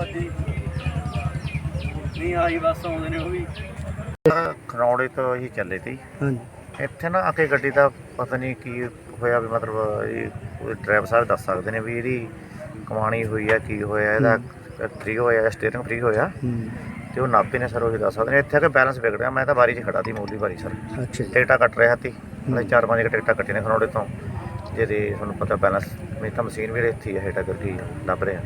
ਵੱਜੀ ਨਹੀਂ ਆਈ ਬੱਸ ਆਉਂਦੇ ਨੇ ਉਹ ਵੀ। ਖਰੌੜੇ ਤੋਂ ਹੀ ਚੱਲੇ ਤੀ ਹਾਂਜੀ। ਇੱਥੇ ਨਾ ਆ ਕੇ ਗੱਡੀ ਦਾ ਪਤਾ ਨਹੀਂ ਕੀ ਹੋਇਆ ਵੀ ਮਤਲਬ ਇਹ ਡਰਾਈਵਰ ਸਾਹਿਬ ਦੱਸ ਸਕਦੇ ਨੇ ਵੀ ਇਹਦੀ ਕਮਾਣੀ ਹੋਈ ਆ ਕੀ ਹੋਇਆ ਇਹਦਾ ਫ੍ਰੀ ਹੋਇਆ ਸਟੀਅਰਿੰਗ ਫ੍ਰੀ ਹੋਇਆ। ਹੂੰ। ਤੇ ਉਹ ਨਾਪੇ ਨੇ ਸਰ ਉਹ ਦੱਸ ਸਕਦੇ ਨੇ। ਇੱਥੇ ਆ ਕੇ ਬੈਲੈਂਸ ਵਿਗੜਿਆ ਮੈਂ ਤਾਂ ਬਾਰੀ 'ਚ ਖੜਾ ਸੀ ਮੂਲੀ ਬਾਰੀ ਸਰ। ਅੱਛਾ ਜੀ। ਟਿਕਟਾਂ ਕੱਟ ਰਿਹਾ ਸੀ। ਮੈਂ ਚਾਰ ਪੰਜ ਟਿਕਟਾਂ ਕੱਟੀਆਂ ਨੇ ਖਰੌੜੇ ਤੋਂ। ਜਿਹਦੇ ਤੁਹਾਨੂੰ ਪਤਾ ਬੈਲੈਂਸ ਮੇਰੀ ਤਾਂ ਮਸ਼ੀਨ ਵੀ ਇੱਥੇ ਹੀ ਹੈ ਹੇਠਾਂ ਕਰਕੇ ਲੱਭ ਰਿਹਾ।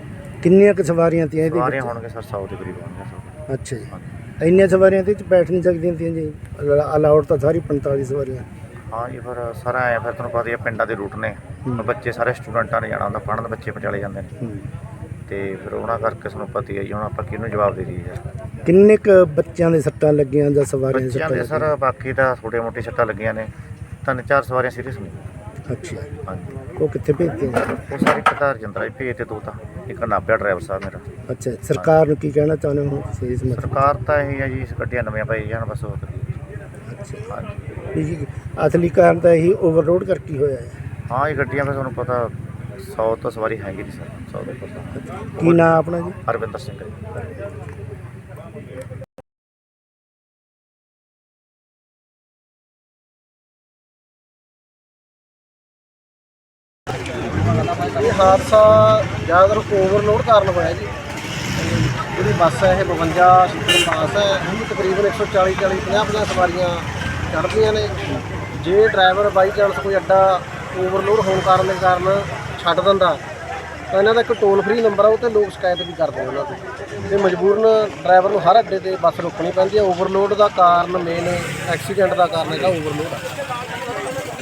ਕਿੰਨੀਆਂ ਕੁ ਸਵਾਰੀਆਂ ਤੀਆਂ ਇਹਦੇ ਸਵਾਰੀਆਂ ਵਿੱਚ? ਹੋਣਗੇ ਸਰ 100 ਦੇ ਕਰੀਬ ਹੋਣਗੇ ਸਰ ਅੱਛਾ ਜੀ। ਇੰਨੀਆਂ ਸਵਾਰੀਆਂ ਤੇ ਬੈਠ ਨਹੀਂ ਸਕਦੀਆਂ ਤੀਆਂ ਜੀ। ਅਲਾਉਡ ਤਾਂ ਸਾਰੀ 45 ਸਵਾਰੀਆਂ। ਹਾਂ ਜੀ ਫਿਰ ਸਾਰਾ ਆਇਆ ਫਿਰ ਤੁਹਾਨੂੰ ਪਤਾ ਹੀ ਹੈ ਪਿੰਡਾਂ ਦੇ ਰੂਟ ਨੇ। ਹੂੰ। ਬੱਚੇ ਸਾਰੇ ਸਟੂਡੈਂਟਾਂ ਨੇ ਜਾਣਾ ਹੁੰਦਾ ਪੜ੍ਹਨ ਬੱਚੇ ਪਟਿਆਲੇ ਜਾਂਦੇ ਨੇ। ਹੂੰ। ਤੇ ਫਿਰ ਉਹਨਾਂ ਕਰਕੇ ਤੁਹਾਨੂੰ ਪਤਾ ਹੀ ਹੈ ਜੀ ਹੁਣ ਆਪਾਂ ਕਿਹਨੂੰ ਜਵਾਬ ਦੇ ਦਈਏ ਯਾਰ। ਕਿੰਨੇ ਕ ਬੱਚਿਆਂ ਦੇ ਸੱਟਾਂ ਲੱਗੀਆਂ ਜਾਂ ਸਵਾਰੀਆਂ ਦੇ ਬੱਚਿਆਂ ਸੱਟਾਂ ਦੇ ਸਰ ਬਾਕੀ ਤਾਂ ਛੋਟੇ ਮੋਟੇ ਸੱਟਾਂ ਲੱਗੀਆਂ ਨੇ। ਤਿੰਨ ਚਾਰ ਸਵਾਰੀਆਂ ਸੀਰੀਅਸ ਨੇ? ਅੱਛਾ। ਹਾਂਜੀ। ਉਹ ਕਿੱਥੇ ਭੇਜਦੇ ਨੇ ਉਹ ਸਾਰੇ ਕਤਾਰ ਜੰਦਰਾ ਭੇਜ ਤੇ ਦੋ ਤਾਂ। ਇੱਕ ਨਾਭਿਆ ਡਰਾਈਵਰ ਸਾਹਿਬ ਮੇਰਾ। ਅੱਛਾ ਸਰਕਾਰ ਨੂੰ ਕੀ ਕਹਿਣਾ ਚਾਹੁੰਦੇ ਹੋ? ਤੁਸੀਂ ਇਸ ਮਤਲਬ ਸਰਕਾਰ ਤਾਂ ਇਹ ਹੈ ਜੀ ਇਸ ਗੱਡੀਆਂ ਨਵੀਆਂ ਪਾਈ ਜਾਣ ਬਸ ਹੋਰ ਕੀ। ਅੱਛਾ। ਹਾਂਜੀ। ਵੀ ਜੀ ਅਸਲੀ ਕਾਰਨ ਤਾਂ ਇਹੀ ਓਵਰਲੋਡ ਕਰਕੇ ਹੋਇਆ ਹੈ। ਹਾਂ ਇਹ ਗੱਡੀਆਂ ਫਿਰ ਤੁਹਾਨੂੰ ਪਤਾ 100 ਤੋਂ ਸਵਾਰੀ ਹੈਗੀ ਨਹੀਂ ਸਰ 100 ਦੇ ਉੱਪਰ ਕੀ ਨਾਂ ਆਪਣਾ ਜੀ? ਹਰਵਿੰਦਰ ਸਿੰਘ। ਇਹ ਹਾਦਸਾ ਜ਼ਿਆਦਾਤਰ ਓਵਰਲੋਡ ਕਾਰਨ ਹੋਇਆ ਜੀ। ਤੇ ਜਿਹੜੀ ਬੱਸ ਹੈ, ਇਹ 52 ਸੀਟਰ ਪਾਸ ਹੈ। ਇਹਨੂੰ ਤਕਰੀਬਨ 140 40 50 50 ਸਵਾਰੀਆਂ ਚੜ੍ਹਦੀਆਂ ਨੇ। ਜੇ ਡਰਾਈਵਰ ਬਾਈ ਚਾਂਸ ਕੋਈ ਅੱਡਾ ਓਵਰਲੋਡ ਹੋਣ ਕਾਰਨ ਦੇ ਕਾਰਨ ਛੱਡ ਦਿੰਦਾ, ਤਾਂ ਇਹਨਾਂ ਦਾ ਇੱਕ ਟੋਲ ਫ੍ਰੀ ਨੰਬਰ ਆ, ਉਹ ਤੇ ਲੋਕ ਸ਼ਿਕਾਇਤ ਵੀ ਕਰਦੇ ਆ ਉਹਨਾਂ ਦੀ। ਤੇ ਮਜਬੂਰਨ ਡਰਾਈਵਰ ਨੂੰ ਹਰ ਅੱਡੇ ਤੇ ਬੱਸ ਰੋਕਣੀ ਪੈਂਦੀ ਹੈ। ਓਵਰਲੋਡ ਦਾ ਕਾਰਨ ਮੇਨ ਐਕਸੀਡੈਂਟ ਦਾ ਕਾਰਨ ਹੈਗਾ ਓਵਰਲੋਡ ਆ।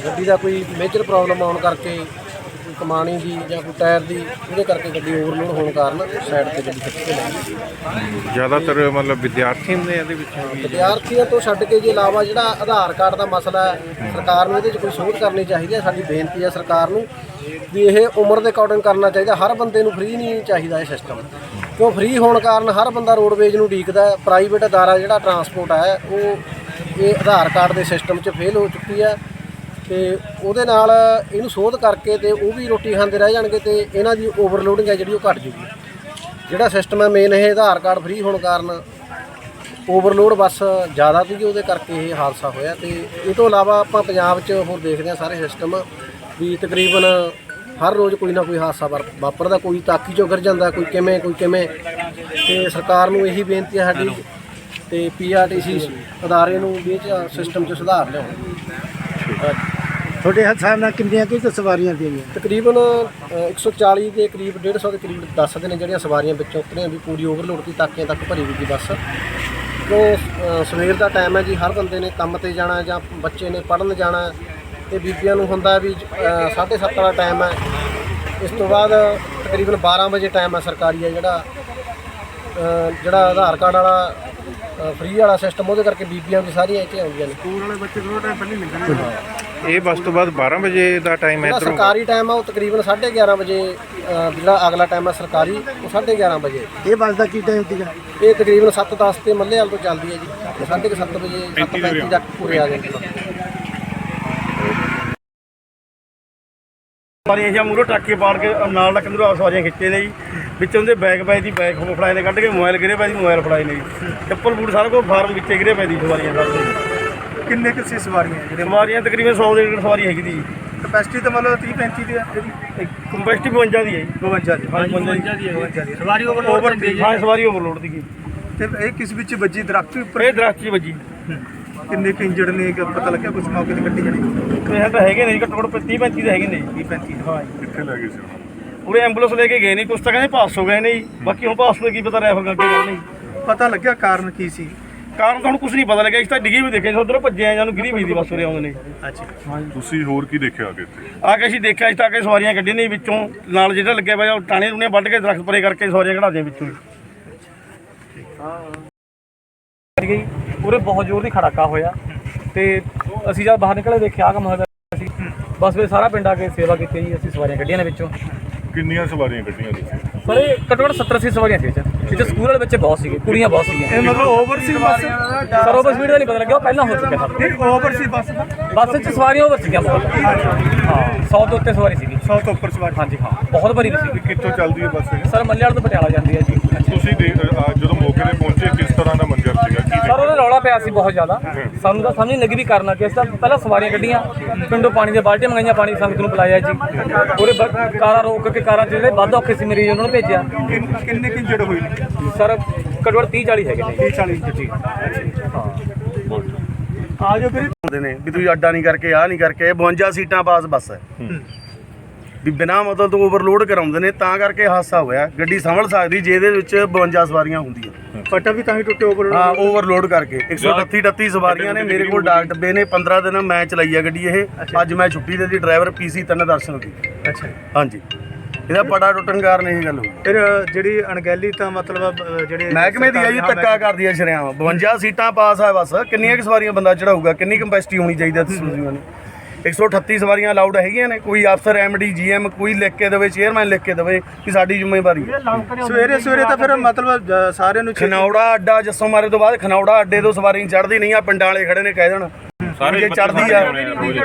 ਗੱਡੀ ਦਾ ਕੋਈ ਮੇਜਰ ਪ੍ਰੋਬਲਮ ਆਉਣ ਕਰਕੇ ਕੋਈ ਕਮਾਣੀ ਦੀ ਜਾਂ ਕੋਈ ਟਾਇਰ ਦੀ ਉਹਦੇ ਕਰਕੇ ਗੱਡੀ ਓਵਰਲੋਡ ਹੋਣ ਕਾਰਨ ਸਾਈਡ ਤੇ ਗੱਡੀ ਖਿੱਚ ਕੇ ਲੈ ਗਈ ਜ਼ਿਆਦਾਤਰ ਮਤਲਬ ਵਿਦਿਆਰਥੀ ਆ ਇਹਦੇ ਵਿੱਚ ਵੀ? ਵਿਦਿਆਰਥੀਆਂ ਤੋਂ ਛੱਡ ਕੇ ਜੇ ਇਲਾਵਾ ਜਿਹੜਾ ਆਧਾਰ ਕਾਰਡ ਦਾ ਮਸਲਾ ਹੈ ਸਰਕਾਰ ਨੂੰ ਇਹਦੇ 'ਚ ਕੋਈ ਸੋਧ ਕਰਨੀ ਚਾਹੀਦੀ ਹੈ ਸਾਡੀ ਬੇਨਤੀ ਹੈ ਸਰਕਾਰ ਨੂੰ ਵੀ ਇਹ ਉਮਰ ਦੇ ਅਕੋਰਡਿੰਗ ਕਰਨਾ ਚਾਹੀਦਾ ਹਰ ਬੰਦੇ ਨੂੰ ਫ੍ਰੀ ਨਹੀਂ ਚਾਹੀਦਾ ਇਹ ਸਿਸਟਮ ਕਿਉਂ ਫ੍ਰੀ ਹੋਣ ਕਾਰਨ ਹਰ ਬੰਦਾ ਰੋਡਵੇਜ ਨੂੰ ਉਡੀਕਦਾ ਹੈ ਪ੍ਰਾਈਵੇਟ ਅਦਾਰਾ ਜਿਹੜਾ ਟਰਾਂਸਪੋਰਟ ਹੈ ਉਹ ਇਹ ਆਧਾਰ ਕਾਰਡ ਦੇ ਸਿਸਟਮ 'ਚ ਫੇਲ ਹੋ ਚੁੱਕੀ ਹੈ। ਤੇ ਉਹਦੇ ਨਾਲ ਇਹਨੂੰ ਸੋਧ ਕਰਕੇ ਤੇ ਉਹ ਵੀ ਰੋਟੀ ਖਾਂਦੇ ਰਹਿ ਜਾਣਗੇ ਤੇ ਇਹਨਾਂ ਦੀ ਓਵਰਲੋਡਿੰਗ ਹੈ ਜਿਹੜੀ ਉਹ ਘਟ ਜੂਗੀ। ਜਿਹੜਾ ਸਿਸਟਮ ਹੈ ਮੇਨ ਇਹ ਆਧਾਰ ਕਾਰਡ ਫ੍ਰੀ ਹੋਣ ਕਾਰਨ ਓਵਰਲੋਡ ਬੱਸ ਜ਼ਿਆਦਾ ਸੀਗੀ ਉਹਦੇ ਕਰਕੇ ਇਹ ਹਾਦਸਾ ਹੋਇਆ ਤੇ ਇਹ ਤੋਂ ਇਲਾਵਾ ਆਪਾਂ ਪੰਜਾਬ 'ਚ ਹੋਰ ਦੇਖਦੇ ਹਾਂ ਸਾਰੇ ਸਿਸਟਮ ਵੀ ਤਕਰੀਬਨ ਹਰ ਰੋਜ਼ ਕੋਈ ਨਾ ਕੋਈ ਹਾਦਸਾ ਵਾਰ- ਵਾਪਰਦਾ, ਕੋਈ ਤਾਕੀ ਚੋਂ ਗਿਰ ਜਾਂਦਾ, ਕੋਈ ਕਿਵੇਂ ਕੋਈ ਕਿਵੇਂ। ਤੇ ਸਰਕਾਰ ਨੂੰ ਇਹੀ ਬੇਨਤੀ ਹੈ ਸਾਡੀ ਤੇ ਪੀਆਰਟੀਸੀ ਅਦਾਰੇ ਨੂੰ ਵੀ ਇਹ ਸਿਸਟਮ 'ਚ ਸੁਧਾਰ ਲਿਆਉਣ ਤੁਹਾਡੇ ਹਿਸਾਬ ਨਾਲ ਕਿੰਨੀਆਂ ਕੀ ਸਵਾਰੀਆਂ ਤੀਆਂ ਤਕਰੀਬਨ ਅ, 140 ਦੇ ਕਰੀਬ 150 ਦੇ ਕਰੀਬ ਦੱਸਦੇ ਨੇ ਜਿਹੜੀਆਂ ਸਵਾਰੀਆਂ ਵਿੱਚੋਂ ਉਤਰੀਆਂ ਵੀ ਪੂਰੀ ਓਵਰਲੋਡ ਦੀ ਤਾਕਿਆਂ ਤੱਕ ਭਰੀ ਹੋਈ ਸੀ ਬੱਸ। ਕਿਉਂ ਅ, ਸਵੇਰ ਦਾ ਟਾਈਮ ਹੈ ਜੀ ਹਰ ਬੰਦੇ ਨੇ ਕੰਮ ਤੇ ਜਾਣਾ ਜਾਂ ਬੱਚੇ ਨੇ ਪੜ੍ਹਨ ਜਾਣਾ ਤੇ ਬੀਬੀਆਂ ਨੂੰ ਹੁੰਦਾ ਵੀ 7:30 ਵਾਲਾ ਟਾਈਮ ਹੈ। ਇਸ ਤੋਂ ਬਾਅਦ ਤਕਰੀਬਨ 12 ਵਜੇ ਟਾਈਮ ਹੈ ਸਰਕਾਰੀ ਹੈ ਜਿਹੜਾ ਅ, ਜਿਹੜਾ ਆਧਾਰ ਕਾਰਡ ਵਾਲਾ ਫ੍ਰੀ ਵਾਲਾ ਸਿਸਟਮ ਉਹਦੇ ਕਰਕੇ ਬੀਬੀਆਂ ਵੀ ਸਾਰੀਆਂ ਇੱਥੇ ਆਉਂਦੀਆਂ ਨੇ। ਇਹ ਬੱਸ ਤੋਂ ਬਾਅਦ 12 ਵਜੇ ਦਾ ਟਾਈਮ ਹੈ ਜਿਹੜਾ ਇੱਧਰੋਂ। ਸਰਕਾਰੀ ਟਾਈਮ ਆ ਉਹ ਤਕਰੀਬਨ 11:30 ਵਜੇ ਅ, ਜਿਹੜਾ ਅਗਲਾ ਟਾਈਮ ਆ ਸਰਕਾਰੀ ਉਹ 11:30 ਵਜੇ। ਇਹ ਬੱਸ ਦਾ ਕੀ ਟਾਈਮ ਸੀਗਾ? ਇਹ ਤਕਰੀਬਨ 7:10 ਤੇ ਮੱਲੇਵਾਲ ਤੋਂ ਚੱਲਦੀ ਹੈ ਜੀ। ਤੇ 7:30 ਵਜੇ 7:35 ਤੱਕ ਪੂਰੇ ਆ ਜਾਂਦੇ ਨੇ। ਸਵਾਰੀਆਂ ਜਾਂ ਮੂਰੋ ਟਾਕੇ ਪਾੜ ਕੇ ਨਾਲ ਲੱਕ ਨੂੰ ਸਵਾਰੀਆਂ ਖਿੱਚੇ ਨੇ ਜੀ। ਵਿੱਚੋਂ ਦੇ ਬੈਗ ਪਏ ਦੀ ਬੈਗ ਫੜਾਏ ਨੇ ਕੱਢ ਕੇ ਮੋਬਾਈਲ ਗਿਰੇ ਪਏ ਦੀ ਮੋਬਾਈਲ ਫੜਾਏ ਨੇ ਜੀ। ਚੱਪਲ ਬੂਟ ਸਾਰਾ ਕੁਝ ਫਾਰਮ ਵਿੱਚੇ ਗਿਰੇ ਪਏ ਦੀ ਸਵਾਰੀਆਂ ਦਾ। ਕਿੰਨੇ ਕੁ ਸੀ ਸਵਾਰੀਆਂ ਜਿਹੜੇ ਸਵਾਰੀਆਂ ਤਕਰੀਬਨ 100 ਦੇ ਸਵਾਰੀ ਹੈਗੀ ਦੀ। ਕਪੈਸਿਟੀ ਤਾਂ ਮਤਲਬ 30 35 ਦੀ ਹੈ ਇਹਦੀ? ਕੰਪੈਸਟੀ 52 ਦੀ ਹੈ ਜੀ। 52 ਦੀ ਹਾਂ 52 ਦੀ। ਹੈ ਦੀ ਹੈ। ਸਵਾਰੀ ਓਵਰਲੋਡ ਦੀ ਹਾਂ ਸਵਾਰੀ ਓਵਰਲੋਡ ਦੀ ਤੇ ਇਹ ਕਿਸ ਵਿੱਚ ਵੱਜੀ ਦਰਖਤ ਉੱਪਰ? ਇਹ ਦਰਖਤ 'ਚ ਵੱਜੀ। ਕਿੰਨੇ ਕੁ ਇੰਜਰਡ ਨੇ ਕਿ ਪਤਾ ਲੱਗਿਆ ਕੁਝ ਮੌਕੇ ਤੇ ਕੱਟੀ ਜਾਣੀ? ਇਹ ਤਾਂ ਹੈਗੇ ਨੇ ਘੱਟੋ ਘੱਟ 30 35 ਦੇ ਹੈਗੇ ਨੇ ਜੀ। 30 35 ਹਾਂ ਕਿੱਥੇ ਲੈ ਗਏ ਸੀ ਉਹਨੇ ਐਂਬੂਲੈਂਸ ਲੈ ਕੇ ਗਏ ਨੇ ਕੁਛ ਤਾਂ ਕਹਿੰਦੇ ਪਾਸ ਹੋ ਗਏ ਨੇ ਜੀ। ਬਾਕੀ ਹੁਣ ਪਾਸ ਤੋਂ ਕੀ ਪਤਾ ਰੈਫਰ ਕਰਕੇ ਗਏ ਨੇ ਜੀ। ਪਤਾ ਲੱਗਿਆ ਕਾਰਨ ਕੀ ਸੀ? ਕਾਰਨ ਤਾਂ ਹੁਣ ਕੁਝ ਨਹੀਂ ਪਤਾ ਲੱਗਿਆ ਇਸ ਤਾਂ ਡਿੱਗੀ ਵੀ ਦੇਖੇ ਉਧਰੋਂ ਭੱਜੇ ਆ ਜਾਨੂੰ ਗਿਰੀ ਪਈ ਦੀ ਬੱਸ ਉਰੇ ਆਉਂਦੇ ਨੇ। ਅੱਛਾ। ਤੁਸੀਂ ਹੋਰ ਕੀ ਦੇਖਿਆ ਅੱਗੇ ਇੱਥੇ? ਆ ਕੇ ਅਸੀਂ ਦੇਖਿਆ ਇਸ ਤਾਂ ਕਿ ਸਵਾਰੀਆਂ ਕੱਢੀਆਂ ਨੇ ਵਿੱਚੋਂ ਨਾਲ ਜਿਹੜਾ ਲੱਗਿਆ ਪਿਆ ਉਹ ਟਾਣੇ ਰੂਣੇ ਵੱਢ ਕੇ ਦਰਖਤ ਪਰੇ ਕਰਕੇ ਸਵਾਰੀਆਂ ਕਢਾ ਦਿਆਂ ਵਿੱਚੋਂ ਗਈ ਉਰੇ ਬਹੁਤ ਜ਼ੋਰ ਦੀ ਖੜਾਕਾ ਹੋਇਆ ਤੇ ਅਸੀਂ ਜਦ ਬਾਹਰ ਨਿਕਲੇ ਦੇਖਿਆ ਆ ਕੰਮ ਹੋਇਆ ਸੀ। ਬਸ ਫਿਰ ਸਾਰਾ ਪਿੰਡ ਆ ਕੇ ਸੇਵਾ ਕੀਤੀ ਜੀ ਅਸੀਂ ਸਵਾਰੀਆਂ ਕੱਢੀਆਂ ਨੇ ਵਿੱਚੋਂ। ਕਿੰਨੀਆਂ ਸਵਾਰੀਆਂ ਕੱਢੀਆਂ ਤੁਸੀਂ? ਪਰ ਇਹ ਘੱਟੋ ਘੱਟ 70 80 ਸਵਾਰੀਆਂ ਸੀ ਇਹ 'ਚ ਇਹ 'ਚ ਸਕੂਲ ਵਾਲੇ ਬੱਚੇ ਬਹੁਤ ਸੀਗੇ ਕੁੜੀਆਂ ਬਹੁਤ ਸੀਗੀਆਂ। ਇਹ ਮਤਲਬ ਓਵਰ ਸੀ ਬੱਸ ਸਰ ਓਵਰ ਸਪੀਡ ਦਾ ਨਹੀਂ ਪਤਾ ਲੱਗਿਆ ਉਹ ਪਹਿਲਾਂ ਹੋ ਚੁੱਕਿਆ ਸਰ ਨਹੀਂ ਓਵਰ ਸੀ ਬੱਸ ਬੱਸ 'ਚ ਸਵਾਰੀਆਂ ਓਵਰ ਸੀਗੀਆਂ ਬਹੁਤ। ਹਾਂ 100 ਤੋਂ ਉੱਤੇ ਸਵਾਰੀ ਸੀਗੀ। 100 ਤੋਂ ਉੱਪਰ ਸਵਾਰੀ। ਹਾਂਜੀ ਹਾਂ ਬਹੁਤ ਭਰੀ ਸੀਗੀ। ਕਿੱਥੋਂ ਚੱਲਦੀ ਹੈ ਬੱਸ ਇਹ? ਸਰ ਮੱਲੇ ਵਾਲੇ ਤੋਂ ਪਟਿਆਲਾ ਜਾਂਦੀ ਹੈ ਜੀ ਤੁਸੀਂ ਦੇ- ਅ, ਜਦੋਂ ਮੌਕੇ ਤੇ ਪਹੁੰਚੇ ਕਿਸ ਤਰ੍ਹਾਂ ਦਾ ਮੰਜ਼ਰ ਸੀਗਾ ਕੀ ਸਰ ਪਿਆ ਸੀ ਬਹੁਤ ਜ਼ਿਆਦਾ। ਸਾਨੂੰ ਤਾਂ ਸਮਝ ਨਹੀਂ ਲੱਗੀ ਵੀ ਕਰਨਾ ਕੀ ਅਸੀਂ ਤਾਂ ਪਹਿਲਾਂ ਸਵਾਰੀਆਂ ਕੱਢੀਆਂ ਪਿੰਡੋਂ ਪਾਣੀ ਦੇ ਬਾਲਟੀਆਂ ਮੰਗਾਈਆਂ ਪਾਣੀ ਸੰਗਤ ਨੂੰ ਪਿਲਾਇਆ ਜੀ। ਉਹਦੇ ਕਾਰਾਂ ਰੋਕ ਕੇ ਕਾਰਾਂ ਜਿਹੜੇ ਵੱਧ ਔਖੇ ਸੀ ਮਰੀਜ਼ ਉਹਨਾਂ ਨੂੰ ਭੇਜਿਆ। ਕਿੰਨ- ਕਿੰਨੇ ਕਿ ਇੰਜਰਡ ਹੋਏ ਸਰ ਘੱਟੋ ਘੱਟ 30 40 ਹੈਗੇ ਨੇ। 30 40 ਜੀ। ਆ ਜਾਓ ਫਿਰ ਹੁੰਦੇ ਨੇ ਵੀ ਤੁਸੀਂ ਅੱਡਾ ਨਹੀਂ ਕਰਕੇ ਆਹ ਨਹੀਂ ਕਰਕੇ ਇਹ 52 ਸੀਟਾਂ ਪਾਸ ਬੱਸ ਹੈ। ਵੀ ਬਿਨਾਂ ਮਤਲਬ ਤੋਂ ਓਵਰਲੋਡ ਕਰਾਉਂਦੇ ਨੇ ਤਾਂ ਕਰਕੇ ਹਾਦਸਾ ਹੋਇਆ। ਗੱਡੀ ਸੰਭਲ ਸਕਦੀ ਜੇ ਇਹਦੇ ਵਿੱਚ 52 ਸਵਾਰੀਆਂ ਹੁੰਦੀਆਂ। ਪਟਾ ਵੀ ਤਾਂ ਹੀ ਟੁੱਟੇ ਓਵਰ ਹਾਂ ਓਵਰਲੋਡ ਕਰਕੇ। 138 38 ਸਵਾਰੀਆਂ ਨੇ ਮੇਰੇ ਕੋਲ ਡਾਕ ਡੱਬੇ ਨੇ 15 ਦਿਨ ਮੈਂ ਚਲਾਈ ਆ ਗੱਡੀ ਇਹ। ਅੱਜ ਮੈਂ ਛੁੱਟੀ ਦੇ ਦੀ ਡਰਾਈਵਰ ਪੀਸੀ ਤਿੰਨ ਦਰਸ਼ਨ ਦੀ। ਅੱਛਾ। ਹਾਂਜੀ। ਇਹਦਾ ਪੜਾ ਟੁੱਟਣ ਕਾਰਨ ਇਹ ਗੱਲ ਹੋਈ। ਫਿਰ ਜਿਹੜੀ ਅਣਗਹਿਲੀ ਤਾਂ ਮਤਲਬ ਜਿਹੜੇ ਮਹਿਕਮੇ ਦੀ ਆ ਜੀ ਧੱਕਾ ਕਰਦੀ ਆ ਸ਼ਰਿਆਮ। 52 ਸੀਟਾਂ ਪਾਸ ਆ ਬਸ। ਕਿੰਨੀਆਂ ਕੁ ਸਵਾਰੀਆਂ ਬੰਦਾ ਚੜਾਊਗਾ ਕਿੰਨੀ ਕੰਪੈਸਿਟੀ ਹੋਣੀ ਚਾਹੀਦੀ ਸੂਜ਼ੀਆਂ ਨੂੰ? 138 ਸਵਾਰੀਆਂ ਅਲਾਉਡ ਹੈਗੀਆਂ ਨੇ ਕੋਈ ਅਫਸਰ ਐਮਡੀ ਜੀਐਮ ਕੋਈ ਲਿਖ ਕੇ ਦੇਵੇ ਚੇਅਰਮੈਨ ਲਿਖ ਕੇ ਦੇਵੇ ਕਿ ਸਾਡੀ ਜ਼ਿੰਮੇਵਾਰੀ ਹੈ। ਸਵੇਰੇ ਸਵੇਰੇ ਤਾਂ ਫਿਰ ਮਤਲਬ ਜ- ਸਾਰਿਆਂ ਨੂੰ ਛੇ- ਖਨੌੜਾ ਅੱਡਾ ਜੱਸੋ ਮਾਰੇ ਤੋਂ ਬਾਅਦ ਖਨੌੜਾ ਅੱਡੇ ਤੋਂ ਸਵਾਰੀ ਚੜਦੀ ਨਹੀਂ ਆ ਪਿੰਡਾਂ ਵਾਲੇ ਖੜੇ ਨੇ ਕਹਿ ਦੇਣ। ਸਾਰੇ ਜੇ ਚੜਦੀ ਆ।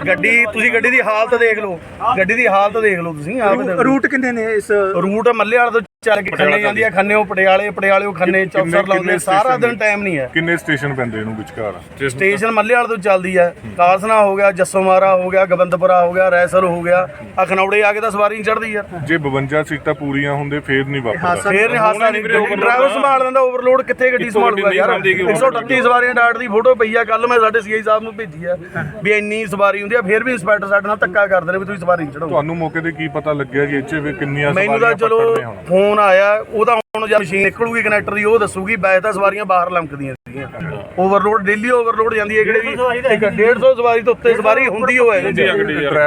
ਗੱਡੀ ਤੁਸੀਂ ਗੱਡੀ ਦੀ ਹਾਲਤ ਦੇਖ ਲਓ। ਗੱਡੀ ਦੀ ਹਾਲਤ ਦੇਖ ਲਓ ਤੁਸੀਂ ਆਪ। ਰੂਟ ਕਿੰਨੇ ਨੇ ਇਸ ਰੂਟ ਮੱਲੇ ਵਾਲੇ ਤੋਂ ਚੱਲ ਕੇ ਖੰਨੇ ਜਾਂਦੀ ਆ ਖੰਨੇ ਪਟਿਆਲੇ ਪਟਿਆਲੇ ਖੰਨੇ ਚੌਕਸਰ ਲਾਉਂਦੇ ਸਾਰਾ ਦਿਨ ਟਾਈਮ ਨਹੀਂ ਹੈ। ਕਿੰਨੇ ਸਟੇਸ਼ਨ ਪੈਂਦੇ ਇਹਨੂੰ ਵਿਚਕਾਰ? ਸਟੇਸ਼ਨ ਮੱਲੇ ਵਾਲੇ ਤੋਂ ਚੱਲਦੀ ਹੈ। ਕਾਲਸਨਾ ਹੋ ਗਿਆ ਜੱਸੋ ਮਾਰਾ ਹੋ ਗਿਆ ਗਵੰਦਪੁਰਾ ਹੋ ਗਿਆ ਰੈਸਲ ਹੋ ਗਿਆ ਆ ਖਨੌੜੇ ਆ ਕੇ ਤਾਂ ਸਵਾਰੀ ਨਹੀਂ ਚੜਦੀ ਯਾਰ ਜੇ 52 ਸੀਟਾਂ ਪੂਰੀਆਂ ਹੁੰਦੇ ਫੇਰ ਨਹੀਂ ਵਾਪਰਦਾ ਫੇਰ ਨਹੀਂ ਹਾਸਾ ਨਹੀਂ ਡਰਾਈਵਰ ਸੰਭਾਲ ਲੈਂਦਾ ਓਵਰਲੋਡ ਕਿੱਥੇ ਗੱਡੀ ਸੰਭਾਲੂਗਾ ਯਾਰ? 138 ਸਵਾਰੀਆਂ ਡਾਟ ਦੀ ਫੋਟੋ ਪਈ ਆ ਕੱਲ ਮੈਂ ਸਾਡੇ ਸੀਆਈ ਸਾਹਿਬ ਨੂੰ ਭੇਜੀ ਆ ਵੀ ਇੰਨੀ ਸਵਾਰੀ ਹੁੰਦੀ ਆ ਫੇਰ ਵੀ ਇੰਸਪੈਕਟਰ ਸਾਡੇ ਨਾਲ ਧੱਕਾ ਕਰਦੇ ਨੇ ਵੀ ਤੁਸੀਂ ਸਵਾਰੀ ਨਹੀਂ ਚੜਾਓ ਤੁਹਾਨੂੰ ਮੌਕੇ ਤੇ ਕੀ ਪਤਾ ਲੱਗਿਆ ਕਿ ਇੱਥੇ ਵੀ ਕਿੰਨੀਆਂ ਮੈਨੂੰ ਤਾਂ ਸਵਾਰੀਆਂ ਚਲੋ ਪਕੜਦੇ ਹੁਣ? ਫੋਨ ਆਇਆ ਉਹਦਾ ਹੁਣ ਜਦ ਮਸ਼ੀਨ ਨਿਕਲੂਗੀ ਕਨੈਕਟਰ ਦੀ ਉਹ ਦੱਸੂਗੀ ਵੈਸੇ ਤਾਂ ਸਵਾਰੀਆਂ ਬਾਹਰ ਲੰਕਦੀਆਂ ਸੀਗੀਆਂ। ਓਵਰਲੋਡ ਡੇਲੀ ਓਵਰਲੋਡ ਜਾਂਦੀ ਹੈ ਕਿਹੜੇ ਵੀ। ਇੱਕ 150 ਸਵਾਰੀ ਤੋਂ ਉੱਤੇ ਸਵਾਰੀ ਹੁੰਦੀ ਹੋਏ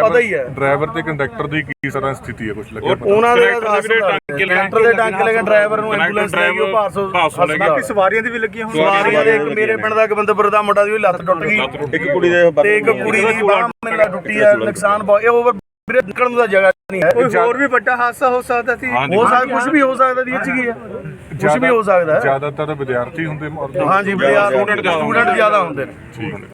ਪਤਾ ਹੀ ਹੈ। ਡਰਾਈਵਰ ਤੇ ਕੰਡਕਟਰ ਦੀ ਕੀ ਤਰ੍ਹਾਂ ਸਥਿਤੀ ਹੈ ਕੁਝ ਲੱਗਿਆ ਪਤਾ? ਉਹਨਾਂ ਦੇ ਕਨੈਕਟਰ ਦੇ ਟਾਂਕੇ ਲੈ ਕੇ ਡਰਾਈਵਰ ਨੂੰ ਐਂਬੂਲੈਂਸ ਲੈ ਕੇ ਉਹ ਭਾਰਸੋ ਬਾਕੀ ਸਵਾਰੀਆਂ ਦੀ ਵੀ ਲੱਗੀਆਂ ਹੋਣ ਸਵਾਰੀਆਂ ਦੇ ਇੱਕ ਮੇਰੇ ਪਿੰਡ ਦਾ ਗਵੰਦਪੁਰ ਦਾ ਮੁੰਡਾ ਦੀ ਲੱਤ ਟੁੱਟ ਗਈ। ਇੱਕ ਕੁੜੀ ਦੇ ਤੇ ਇੱਕ ਕੁੜੀ ਦੀ ਬਾਹ ਮੇਰਾ ਟੁੱਟੀ ਹੈ ਨੁਕਸਾਨ ਬਹੁਤ ਇਹ ਓਵਰ ਵੀਰੇ ਨਿਕਲਣ ਤਾਂ ਜਗ੍ਹਾ ਨਹੀਂ ਹੈ। ਕੋਈ ਹੋਰ ਵੀ ਵੱਡਾ ਹਾਦਸਾ ਹੋ ਸਕਦਾ ਸੀ? ਹੋ ਸਕਦਾ। ਕੁਝ ਵੀ ਹੋ ਸਕਦਾ ਦੀ ਚ ਕੀ ਹੈ? ਕੁਝ ਵੀ ਹੋ ਸਕਦਾ ਹੈ। ਜ਼ਿਆਦਾਤਰ ਵਿਦਿਆਰਥੀ ਹੁੰਦੇ ਹਾਂਜੀ ਬਿਆਰ ਸਟੂਡੈਂਟ ਜ਼ਿਆਦਾ ਹੁੰਦੇ ਨੇ। ਠੀਕ